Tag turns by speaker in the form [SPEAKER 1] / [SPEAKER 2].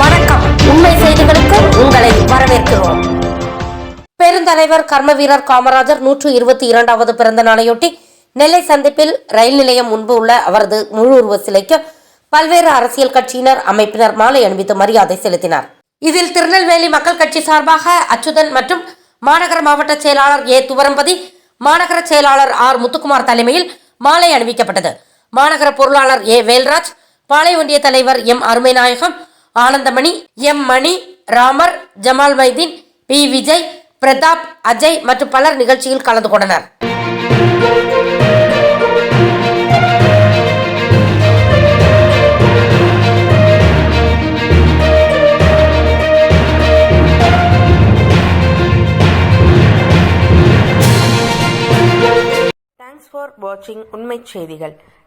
[SPEAKER 1] வணக்கம். உண்மை செய்திகளுக்கு உங்களை வரவேற்கிறோம். பெருந்தலைவர் கர்ம வீரர் காமராஜர் நூற்று இருபத்தி இரண்டாவது பிறந்த நாளையொட்டி நெல்லை சந்திப்பில் ரயில் நிலையம் முன்பு உள்ள அவரது முழு உருவ சிலைக்கு பல்வேறு அரசியல் கட்சியினர் அமைப்பினர் மாலை அணிவித்து மரியாதை செலுத்தினார். இதில் திருநெல்வேலி மக்கள் கட்சி சார்பாக அச்சுதன் மற்றும் மாநகர மாவட்ட செயலாளர் ஏ. துவரம்பதி மாநகர செயலாளர் ஆர். முத்துக்குமார் தலைமையில் மாலை அணிவிக்கப்பட்டது. மாநகர பொருளாளர் ஏ. வேல்ராஜ் பாளை ஒன்றிய தலைவர் M Arumainayagam Anandamani M Mani Ramar Jamal Maideen P Vijay Pratap Ajay மற்றும் பலர் நிகழ்ச்சியில் கலந்து கொண்டனர்.
[SPEAKER 2] தேங்க்ஸ் ஃபார் வாட்சிங் உண்மை செய்திகள்